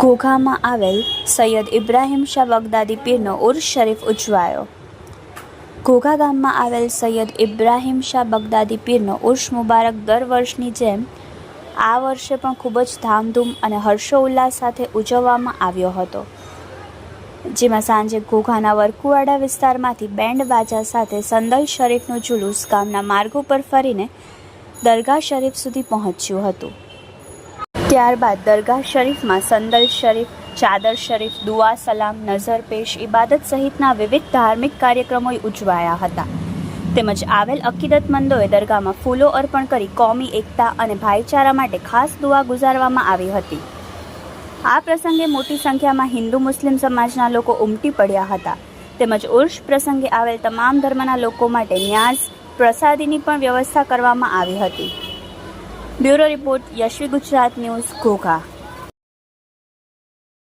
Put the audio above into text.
ઘોઘામાં આવેલ સૈયદ ઇબ્રાહિમ શાહ બગદાદી પીરનો ઉર્સ શરીફ ઉજવાયો. ઘોઘા ગામમાં આવેલ સૈયદ ઇબ્રાહિમ શાહ બગદાદી પીરનો ઉર્સ મુબારક દર વર્ષની જેમ આ વર્ષે પણ ખૂબ જ ધામધૂમ અને હર્ષોલ્લાસ સાથે ઉજવવામાં આવ્યો હતો. જેમાં સાંજે ઘોઘાના વરકુવાડા વિસ્તારમાંથી બેન્ડ બાજા સાથે સંદલ શરીફનું જુલુસ ગામના માર્ગો પર ફરીને દરગાહ શરીફ સુધી પહોંચ્યું હતું. ત્યારબાદ દરગાહ શરીફમાં સંદલ શરીફ, ચાદર શરીફ, દુઆ સલામ નઝર પેશ, ઇબાદત સહિતના વિવિધ ધાર્મિક કાર્યક્રમો ઉજવાયા હતા. તેમજ આવેલ અકીદતમંદોએ દરગાહમાં ફૂલો અર્પણ કરી કોમી, એકતા અને ભાઈચારા માટે ખાસ દુઆ ગુજારવામાં આવી હતી. આ પ્રસંગે મોટી સંખ્યામાં હિન્દુ મુસ્લિમ સમાજના લોકો ઉમટી પડ્યા હતા. તેમજ ઉર્ષ પ્રસંગે આવેલ તમામ ધર્મના લોકો માટે ન્યાઝ પ્રસાદીની પણ વ્યવસ્થા કરવામાં આવી હતી. Bureau report Yashvi Gujarat news Ghogha.